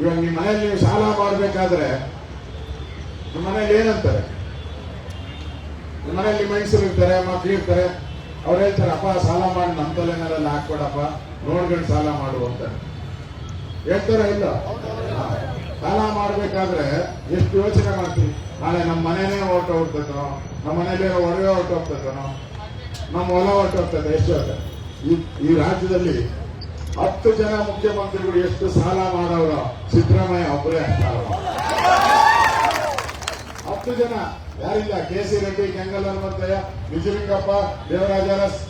ಇವಾಗ ನಿಮ್ಮ ಮನೆಯಲ್ಲಿ ನೀವು ಸಾಲ ಮಾಡಬೇಕಾದ್ರೆ ನಿಮ್ಮ ಮನೆಯಲ್ಲಿ ಏನಂತಾರೆ? ನಿಮ್ಮ ಮನೆಯಲ್ಲಿ ಮೈಸೂರು ಇರ್ತಾರೆ ಮಕ್ಳು ಇರ್ತಾರೆ. ಅವ್ರು ಹೇಳ್ತಾರೆ, ಅಪ್ಪ ಸಾಲ ಮಾಡಿ ನಮ್ಮ ತಲೆಮೇಲೆಲ್ಲ ಹಾಕ್ಬೇಡಪ್ಪ, ನೋಡ್ಕೊಂಡು ಸಾಲ ಮಾಡು ಅಂತ. ಹೇಳ್ತಾರ ಇಲ್ಲ. ಸಾಲ ಮಾಡ್ಬೇಕಾದ್ರೆ ಎಷ್ಟು ಯೋಚನೆ ಮಾಡ್ತೀವಿ ನಾಳೆ ನಮ್ಮ ಮನೆನೇ ಹೊರಟು ಹೋಗ್ತದೋ? ನಮ್ಮ ಮನೇಲಿ ಒಡವೆ ಹೊರಟು ಹೋಗ್ತದೋ? ನಮ್ಮ ಹೊಲ ಹೊರಟು ಹೋಗ್ತದೆ, ಎಷ್ಟು ಈ ಈ ರಾಜ್ಯದಲ್ಲಿ ಹತ್ತು ಜನ ಮುಖ್ಯಮಂತ್ರಿಗಳು ಎಷ್ಟು ಸಾಲ ಮಾಡವ್ರ ಸಿದ್ದರಾಮಯ್ಯ ಒಬ್ಬರೇ ಸಾಲ ಮಾಡೋರು. ಹತ್ತು ಜನ. ಯಾರಿಲ್ಲ? ಕೆ ಸಿ ರೆಡ್ಡಿ ಕೆಂಗಲ್ ಹನುಮಂತಯ್ಯ ನಿಜಲಿಂಗಪ್ಪ ದೇವರಾಜ ಅರಸ್,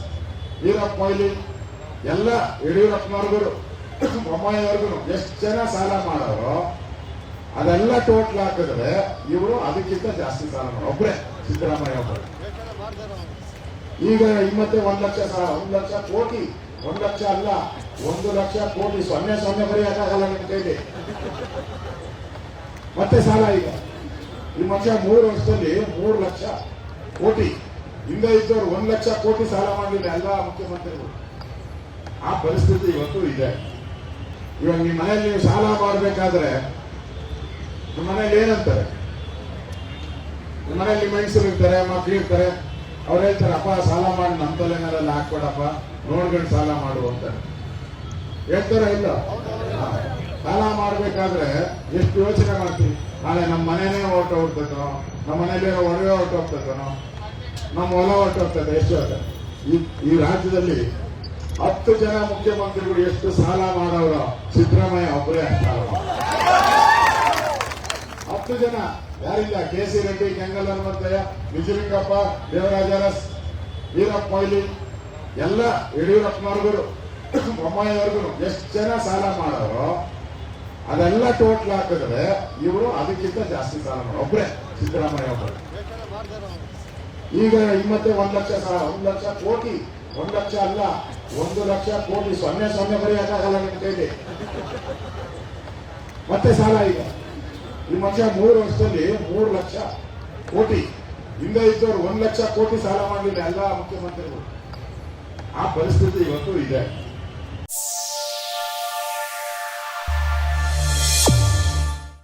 ವೀರಪ್ಪ ಮೊಯ್ಲಿ, ಎಲ್ಲ ಯಡಿಯೂರಪ್ಪನವ್ರಿಗೂ ಬೊಮ್ಮಾಯಿಯವ್ರಿಗೂ ಎಷ್ಟು ಜನ ಸಾಲ ಮಾಡೋರು? ಅದೆಲ್ಲ ಟೋಟಲ್ ಹಾಕಿದ್ರೆ ಇವರು ಅದಕ್ಕಿಂತ ಜಾಸ್ತಿ ಸಾಲ ಮಾಡೋ ಒಬ್ಬರೇ ಸಿದ್ದರಾಮಯ್ಯ ಒಬ್ಬರೇ. ಈಗ ಮತ್ತೆ ಒಂದ್ ಲಕ್ಷ ಒಂದ್ ಲಕ್ಷ ಕೋಟಿ, ಒಂದು ಲಕ್ಷ ಅಲ್ಲ. ಒಂದು ಲಕ್ಷ ಕೋಟಿ ಸೊನ್ನೆ ಸೊನ್ನೆ ಬರೆಯೋಕ್ಕಾಗಲ್ಲ ನಿಮ್ಮ ಕೈಲಿ. ಮತ್ತೆ ಸಾಲ ಈಗ. ಈ ಮನುಷ್ಯ ಮೂರು ವರ್ಷದಲ್ಲಿ ಮೂರು ಲಕ್ಷ ಕೋಟಿ. ಹಿಂದೆ ಇದ್ದವ್ರು ಒಂದ್ ಲಕ್ಷ ಕೋಟಿ ಸಾಲ ಮಾಡಲಿಲ್ಲ ಎಲ್ಲ ಮುಖ್ಯಮಂತ್ರಿಗಳು. ಆ ಪರಿಸ್ಥಿತಿ ಇವತ್ತು ಇದೆ. ಇವಾಗ ನಿಮ್ಮ ಮನೆಯಲ್ಲಿ ನೀವು ಸಾಲ ಮಾಡಬೇಕಾದ್ರೆ ನಿಮ್ಮ ಮನೇಲಿ ಏನಂತಾರೆ? ನಿಮ್ಮ ಮನೇಲಿ ಮೈಸೂರು ಇರ್ತಾರೆ ಮಕ್ಳು ಇರ್ತಾರೆ. ಅವ್ರು ಹೇಳ್ತಾರೆ, ಅಪ್ಪ, ಸಾಲ ಮಾಡಿ ನಮ್ಮ ತಲೆಮೇಲೆಲ್ಲ ಹಾಕ್ಬೇಡಪ್ಪ. ನೋಡ್ಕೊಂಡು ಸಾಲ ಮಾಡು ಅಂತ ಹೇಳ್ತಾರ ಇಲ್ಲ. ಸಾಲ ಮಾಡಬೇಕಾದ್ರೆ ಎಷ್ಟು ಯೋಚನೆ ಮಾಡ್ತೀವಿ. ನಾಳೆ ನಮ್ಮ ಮನೆನೇ ಹೊರಟು ಹೋಗ್ತದೋ, ನಮ್ಮ ಮನೇಲಿ ಒಡವೆ ಹೊರಟು ಹೋಗ್ತದೋ, ನಮ್ಮ ಹೊಲ ಹೊರಟು ಹೋಗ್ತದೆ ಎಷ್ಟು ಈ ಈ ರಾಜ್ಯದಲ್ಲಿ ಹತ್ತು ಜನ ಮುಖ್ಯಮಂತ್ರಿಗಳು ಎಷ್ಟು ಸಾಲ ಮಾಡವ್ರ ಸಿದ್ದರಾಮಯ್ಯ ಒಬ್ಬರೇ ಮಾಡೋರು. ಹತ್ತು ಜನ. ಯಾರಿಲ್ಲ? ಕೆ ಸಿ ರೆಡ್ಡಿ, ಕೆಂಗಲ್ ಹನುಮಂತಯ್ಯ ನಿಜಲಿಂಗಪ್ಪ ದೇವರಾಜ ಅರಸ್, ವೀರಪ್ಪ ಮೊಯ್ಲಿ, ಎಲ್ಲ ಯಡಿಯೂರಪ್ಪನವ್ರಿಗೂ ಬೊಮ್ಮಾಯಿಯವ್ರಿಗೂ ಎಷ್ಟು ಜನ ಸಾಲ ಮಾಡೋರು ಅದೆಲ್ಲ ಟೋಟಲ್ ಹಾಕಿದ್ರೆ ಇವರು ಅದಕ್ಕಿಂತ ಜಾಸ್ತಿ ಸಾಲ ಮಾಡೋ ಒಬ್ಬರೇ ಸಿದ್ದರಾಮಯ್ಯ ಒಬ್ಬರು ಈಗ ಮತ್ತೆ ಒಂದ್ ಲಕ್ಷ ಸಾಲ, ಒಂದ್ ಲಕ್ಷ ಕೋಟಿ, ಒಂದ್ ಲಕ್ಷ ಅಲ್ಲ, ಒಂದು ಲಕ್ಷ ಕೋಟಿ, ಸೊನ್ನೆ ಸೊನ್ನೆ ಬರೆಯಕ್ಕಾಗಲ್ಲ ನಿಮ್ಮ ಕೈಲಿ. ಮತ್ತೆ ಸಾಲ ಈಗ. ಈ ಮನುಷ್ಯ ಮೂರು ವರ್ಷದಲ್ಲಿ ಮೂರು ಲಕ್ಷ ಕೋಟಿ. ಹಿಂದೆ ಇದ್ದವರು ಒಂದ್ ಲಕ್ಷ ಕೋಟಿ ಸಾಲ ಮಾಡಲಿಲ್ಲ ಎಲ್ಲ ಮುಖ್ಯಮಂತ್ರಿಗಳು. ಆ ಪರಿಸ್ಥಿತಿ ಇವತ್ತು ಇದೆ.